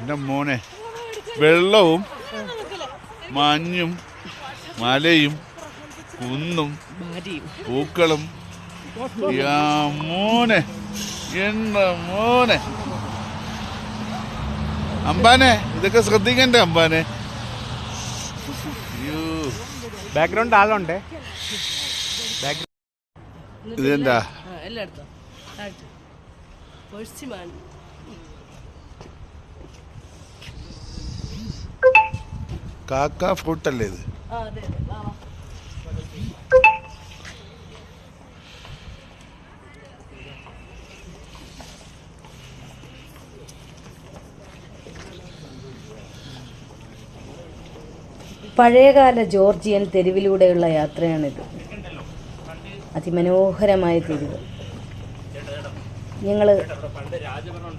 എന്റെ മോനെ വെള്ളവും മഞ്ഞും മലയും കുന്നും പൂക്കളും. മോനെ എന്റെ മോനെ. അമ്പാനെ ഇതൊക്കെ ശ്രദ്ധിക്കണ്ടേ അമ്പാനെ? ബാക്ക്ഗ്രൗണ്ട് ആളുണ്ട്. ഇതെന്താ? ആ, എല്ലാം കാക്ക താഴ്ത്തു അല്ലേ കാക്ക ഫ്രൂട്ടല്ലേ ഇത്? ആ അതെ അതെ. വാ വാ. പഴയകാല ജോർജിയൻ തെരുവിലൂടെയുള്ള യാത്രയാണിത്. അതിമനോഹരമായ തെരുവ്. ഞങ്ങൾ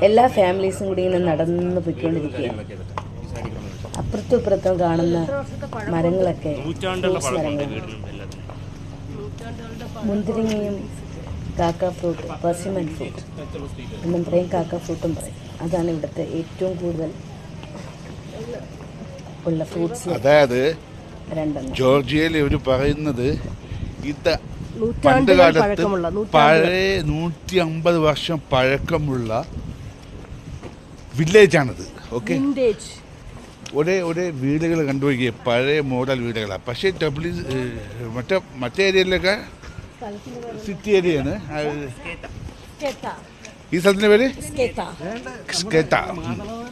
എല്ലാ ഫാമിലീസും കൂടി ഇങ്ങനെ നടന്ന് പോയിക്കൊണ്ടിരിക്കുകയാണ്. അപ്പുറത്തും ഇപ്പുറത്തും കാണുന്ന മരങ്ങളൊക്കെ മരങ്ങൾ മുന്തിരിങ്ങയും കാക്ക ഫ്രൂട്ട് പെർസിമൻ ഫ്രൂട്ട് എന്നും പറയും കാക്ക ഫ്രൂട്ടും പറയും. അതാണ് ഇവിടുത്തെ ഏറ്റവും കൂടുതൽ ഉള്ള ഫ്രൂട്ട്സ്. അതായത് ജോർജിയയിൽ ഇവർ പറയുന്നത് ഇത് പണ്ട് കാലത്ത് പഴയ നൂറ്റി അമ്പത് വർഷം പഴക്കമുള്ള വില്ലേജാണിത്. ഓക്കെ? ഒരേ ഒരേ വീടുകൾ കണ്ടുപോയി പഴയ മോഡൽ വീടുകളാണ്. പക്ഷേ ഡബ്ല്യു മറ്റേ മറ്റേ ഏരിയയിലൊക്കെ സിറ്റി ഏരിയയാണ് ഈ സ്ഥലത്തിന്റെ പേര്.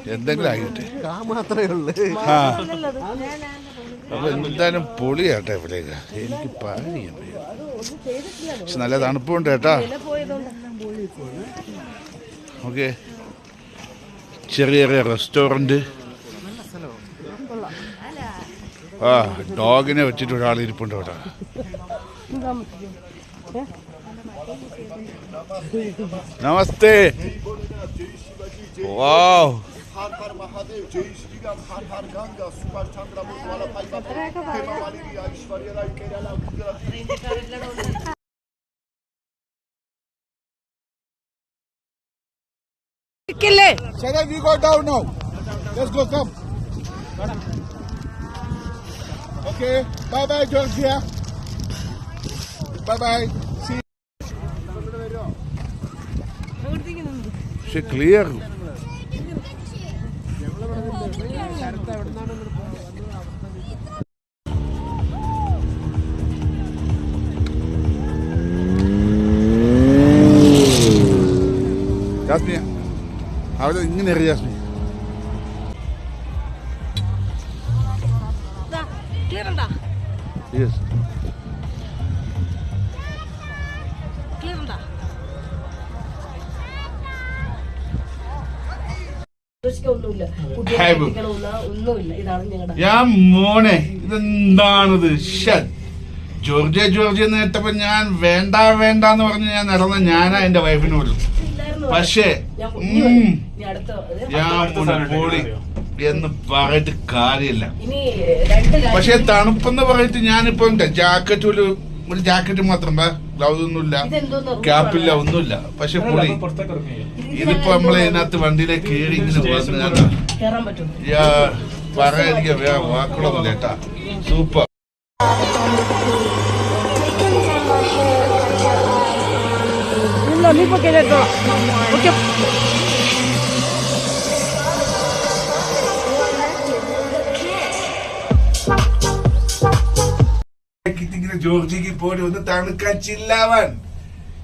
എന്തെങ്കിലും ആയിട്ട് മാത്രമേ ഉള്ളൂ. ആ. അപ്പൊ എന്തായാലും പൊളിയാട്ടെ ഇവിടേക്ക്. എനിക്ക് പറയാൻ. പക്ഷെ നല്ല തണുപ്പുണ്ട് കേട്ടാ ഓക്കെ ചെറിയ ചെറിയ റെസ്റ്റോറൻറ്റ് ആ ഡോഗിനെ വെച്ചിട്ട് ഒരാൾ ഇരിപ്പുണ്ട് അവിടെ നമസ്തേ വാവ് हर हर महादेव जय श्री राम हर हर गंगा सुभाष चंद्र बोस वाला भाई बाबा Hema Malini Aishwarya Rai Kerala Gujarat Shall we go down now? Let's go come. Okay. Bye bye Georgia. Bye bye. See പക്ഷെ ക്ലിയർ അവിടെ ഇങ്ങനെ എറിയ ജാസ്മി യെസ് ഞാൻ മോനെ ഇതെന്താണിത്? ഷട്ട് ജോർജിയ ജോർജിയ എന്ന് കേട്ടപ്പോ ഞാൻ വേണ്ട വേണ്ട എന്ന് പറഞ്ഞ് ഞാൻ നടന്ന ഞാനാ എന്റെ വൈഫിന് പോലും പക്ഷേ പൊളി എന്ന് പറഞ്ഞിട്ട് കാര്യമില്ല. ഇനി രണ്ട് കാര്യം പക്ഷെ തണുപ്പെന്ന് പറഞ്ഞിട്ട് ഞാനിപ്പോ ജാക്കറ്റ് ഒരു ഒരു ജാക്കറ്റ് മാത്രം ഗ്ലൗസ് ഒന്നുമില്ല? ക്യാപ്പില്ല ഒന്നുമില്ല. പക്ഷെ പൊളി ഇതിപ്പോ നമ്മളെ ഇതിനകത്ത് വണ്ടിയിലേക്ക് കയറി ഇങ്ങനെ വന്ന് കേട്ടാ കേറാൻ പറ്റും യാ പറയാതിരിക്കാൻ വേറെ വാക്കുകളൊന്നുമില്ല കേട്ടാ. സൂപ്പർ. ഇല്ല mismo que el porque ജോർജിക്ക് പോലെ ഒന്ന് തണുക്കാൻ ചില്ലാവാൻ.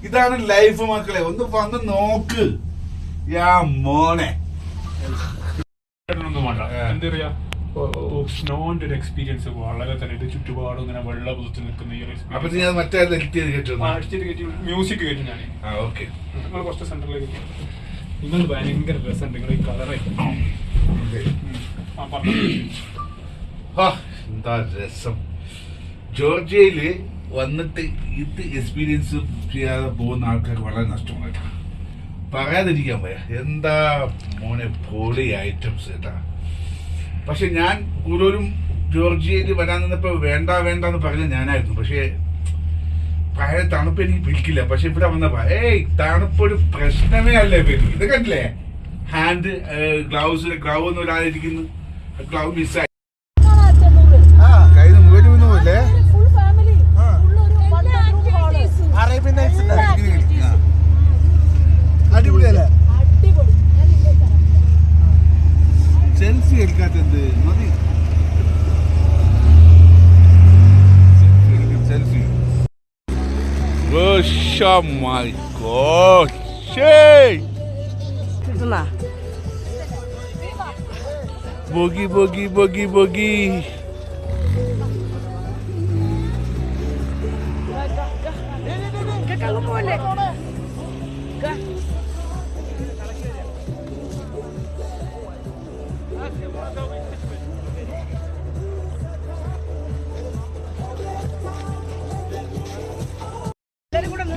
ഇതാണ് ലൈഫ് മക്കളെ ഒന്ന് വന്ന് നോക്ക്. യാ മോനെ. എന്താ പറയാ സ്നോന്റെ ഒരു എക്സ്പീരിയൻസ് വളരെ തന്നെ. ഇത് ചുറ്റുപാടും ഇങ്ങനെ വെള്ള പുതുത്ത് നിൽക്കുന്ന ഈ ഒരു കേട്ടു. മ്യൂസിക് കയറ്റി ഞാൻ നിങ്ങൾ കുറച്ച് സെന്ററിലേക്ക് നിങ്ങൾ ഭയങ്കര രസമുണ്ട്. നിങ്ങൾ ഈ കളറെ ആ പറഞ്ഞു. എന്താ രസം. ജോർജിയയിൽ വന്നിട്ട് ഇത് എക്സ്പീരിയൻസ് ചെയ്യാതെ പോകുന്ന ആൾക്കാർക്ക് വളരെ നഷ്ടമാണ് കേട്ടോ. പറയാതിരിക്കാൻ പോയാ എന്താ മോനെ പൊളി ഐറ്റംസ് കേട്ടാ. പക്ഷെ ഞാൻ കൂടുതലും ജോർജിയയിൽ വരാൻ നിന്നപ്പോ വേണ്ട വേണ്ട എന്ന് പറഞ്ഞ ഞാനായിരുന്നു. പക്ഷേ പഴയ തണുപ്പ് എനിക്ക് പിടിക്കില്ല. പക്ഷെ ഇവിടെ വന്നപ്പോ തണുപ്പ് ഒരു പ്രശ്നമേ അല്ലേ എനിക്ക് ഇത് കണ്ടില്ലേ? ഹാൻഡ് ഗ്ലൗസ് ഗ്ലൗ ഒന്നും ഇടാതിരിക്കുന്നു ഗ്ലൗ മിസ്സായി sí, el gato de Madrid. Selfie. Oxa, my God! Cheio! Tudo lá. Boogie, boogie, boogie, boogie.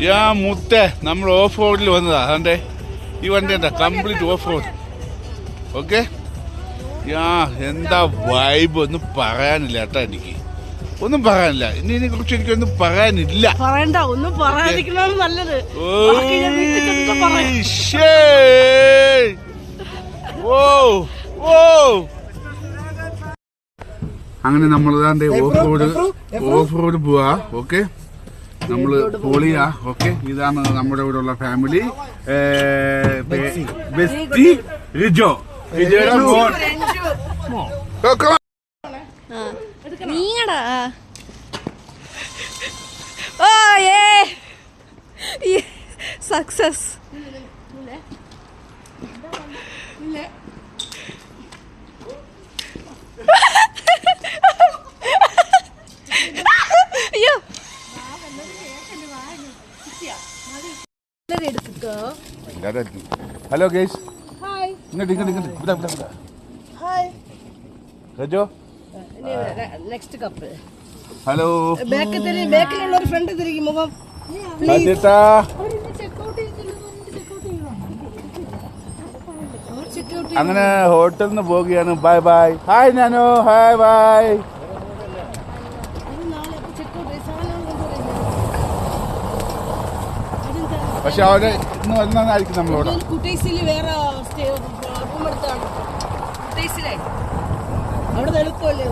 യാ മുത്തേ നമ്മൾ ഓഫ് റോഡിൽ വന്നതാ അതെ ഈ വണ്ടി എന്താ complete off road okay? Yeah എന്താ വൈബ് ഒന്നും പറയാനില്ല കേട്ടോ എനിക്ക്. ഒന്നും പറയാനില്ല. ഇനി ഇതിനെ കുറിച്ച് എനിക്കൊന്നും പറയാനില്ല. പറയണ്ട ഒന്നും പറയാതിരിക്കണതാണ് നല്ലത്. ബാക്കി ഞാൻ വീട്ടിൽ ചെന്നിട്ട് പറയാം. ഓയ് shey. ഓ ഓ അങ്ങനെ നമ്മൾ ഓഫ് റോഡ് ഓഫ് റോഡ് പോവാ. ഓക്കെ? നമ്മൾ പൊളിയാ. ഓക്കെ. ഇതാണ് നമ്മുടെ ഇവിടെ ഉള്ള ഫാമിലി ബെസ്റ്റി റിജോ. റിജോയുടെ മോൻ. നീങ്ങടാ. ഓ ഏ സക്സസ്. ഹലോ ഗേസ് ഇങ്ങോട്ട് ഇങ്ങോട്ട് ഇങ്ങോട്ട് ഇവിടെ ഇവിടെ ഇവിടെ. റജോ? നെക്സ്റ്റ് കപ്പ് ഹലോ ബാക്കിൽ തിരി ബാക്കിലുള്ള ഒരു ഫ്രണ്ട് തിരികെ മുഖം. ചേട്ടാ അങ്ങനെ ഹോട്ടലിൽ നിന്ന് പോവുകയാണ്. ബൈ ബൈ ഹായ് നാനോ ഹായ് ബൈ പക്ഷെ അവിടെ ഇന്ന് വരുന്നതായിരിക്കും നമ്മളോട്. കുട്ടീസിൽ വേറെ അവിടെ എളുപ്പമല്ലേ?